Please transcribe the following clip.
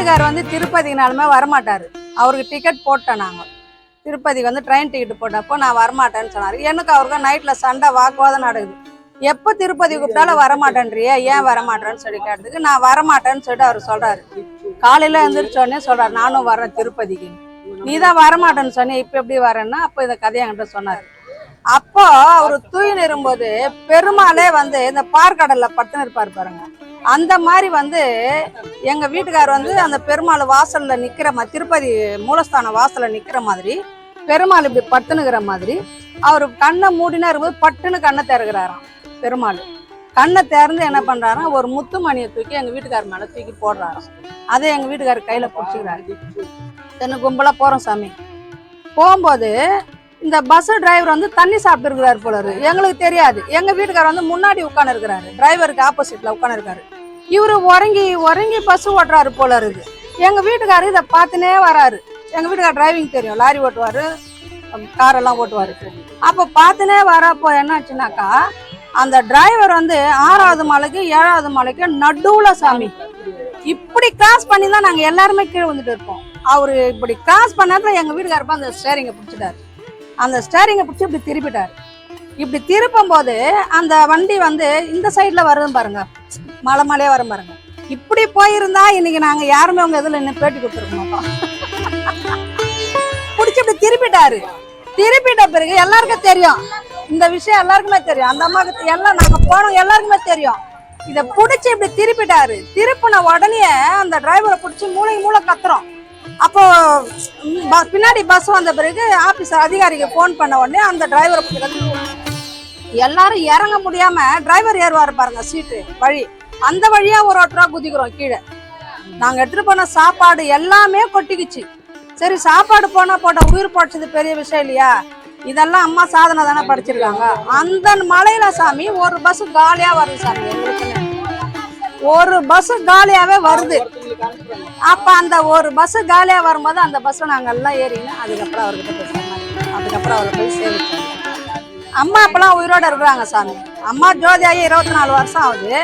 வீட்டுக்கார் வந்து திருப்பதினாலுமே வரமாட்டார். அவருக்கு டிக்கெட் போட்டோம் நாங்கள் திருப்பதிக்கு வந்து ட்ரெயின் டிக்கெட் போட்டப்போ நான் வரமாட்டேன்னு சொன்னார். எனக்கு அவருக்கு நைட்டில் சண்டை வாக்குவாதம் நடக்குது. எப்போ திருப்பதி கூப்பிட்டாலும் வரமாட்டேன்றியே ஏன் வரமாட்டேன்னு சொல்லி கேட்டதுக்கு நான் வரமாட்டேன்னு சொல்லிட்டு அவர் சொல்றாரு. காலையில எழுந்திரிச்ச உடனே சொல்றாரு நானும் வரேன் திருப்பதிக்கு. நீ தான் வரமாட்டேன்னு சொன்னேன் இப்போ எப்படி வரேன்னா அப்போ இந்த கதையை என்கிட்ட சொன்னார். அப்போ அவர் தூயின் இருக்கும்போது பெருமாளே வந்து இந்த பார்க்கடல்ல பட்டுன்னு இருப்பார் பாருங்க. அந்த மாதிரி வந்து எங்க வீட்டுக்கார் வந்து அந்த பெருமாள் வாசல்ல நிக்கிற மாதிரி திருப்பதி மூலஸ்தான வாசல்ல நிக்கிற மாதிரி பெருமாள் இப்படி படுத்துனுக்கிற மாதிரி அவர் கண்ணை மூடினா இருக்கும்போது பட்டுன்னு கண்ணை திறகுறாராம் பெருமாள். கண்ணை திறந்து என்ன பண்றாராம் ஒரு முத்துமணியை தூக்கி எங்க வீட்டுக்கார் மேல தூக்கி போடுறாராம். அதை எங்க வீட்டுக்காரர் கையில பிடிச்சிக்கிறாரு. தென்னு கும்பலா போறோம் சாமி. போகும்போது இந்த பஸ் டிரைவர் வந்து தண்ணி சாப்பிட்டு இருக்கிறாரு போல இருக்கு எங்களுக்கு தெரியாது. எங்க வீட்டுக்காரர் வந்து முன்னாடி உட்காந்து இருக்கிறாரு டிரைவருக்கு ஆப்போசிட்ல உட்காந்து இருக்காரு இவரு உறங்கி உறங்கி பஸ் ஓட்டுறாரு போல இருக்கு எங்க வீட்டுக்காரர் இதை பார்த்துனே வராரு. எங்க வீட்டுக்கார் டிரைவிங் தெரியும். லாரி ஓட்டுவாரு காரெல்லாம் ஓட்டுவாரு. அப்ப பார்த்துனே வரப்போ என்னாச்சுனாக்கா அந்த டிரைவர் வந்து ஆறாவது மலைக்கு ஏழாவது மலைக்கு நடுவுல சாமி. இப்படி கிராஸ் பண்ணி தான் நாங்க எல்லாருமே கீழே வந்துட்டு இருப்போம் அவரு இப்படி கிராஸ் பண்ணாத எங்க வீட்டுக்காரப்ப அந்த ஸ்டேரிங்கை பிடிச்சிட்டாரு. அந்த ஸ்டேரிங்கை பிடிச்சி இப்படி திருப்பிட்டாரு. இப்படி திருப்பும் போது அந்த வண்டி வந்து இந்த சைடில் வரும் பாருங்க. மலை மலையே வரும் பாருங்க. இப்படி போயிருந்தா இன்னைக்கு நாங்கள் யாருமே உங்க இதில் இன்னும் பேட்டி கொடுத்துருக்கோம் பிடிச்சி இப்படி திருப்பிட்டாரு. திருப்பிட்ட பிறகு எல்லாருக்கும் தெரியும். இந்த விஷயம் எல்லாருக்குமே தெரியும். அந்த அம்மாவுக்கு எல்லாம் நாங்கள் போனோம் எல்லாருக்குமே தெரியும். இதை பிடிச்சி இப்படி திருப்பிட்டாரு. திருப்பின உடனே அந்த டிரைவரை பிடிச்சி மூளைக்கு மூளை கத்துறோம். அப்போ ப- பின்னாடி பஸ் வந்த பிறகு ஆபீஸ் அதிகாரிக்கு ஃபோன் பண்ண உடனே அந்த டிரைவரை எல்லாரும் இறங்க முடியாம டிரைவர் ஏறுவாரு பாருங்க சீட்டு வழி. அந்த வழியா ஒரு ஒட்டரா குதிக்கிறோம் கீழே. நாங்க எடுத்துட்டு போன சாப்பாடு எல்லாமே கொட்டிக்கிச்சு. சரி சாப்பாடு போனா போட்ட உயிர் போச்சது பெரிய விஷயம் இல்லையா? இதெல்லாம் அம்மா சாதனை தானே படிச்சிருக்காங்க. அந்த மலையில சாமி ஒரு பஸ் காலியா வருது சாமி ஒரு பஸ் காலியாவே வருது. அப்ப அந்த ஒரு பஸ் காலியா வரும்போது அந்த பஸ் நாங்க எல்லாம் ஏறிங்க அதுக்கப்புறம் அவர்கிட்ட போய் அதுக்கப்புறம் அவரை போய் சேவிச்சோம் அம்மா அப்பெல்லாம் உயிரோட இருக்கிறாங்க சாமி. அம்மா ஜோதியாகி இருபத்தி நாலு வருஷம் ஆகுது.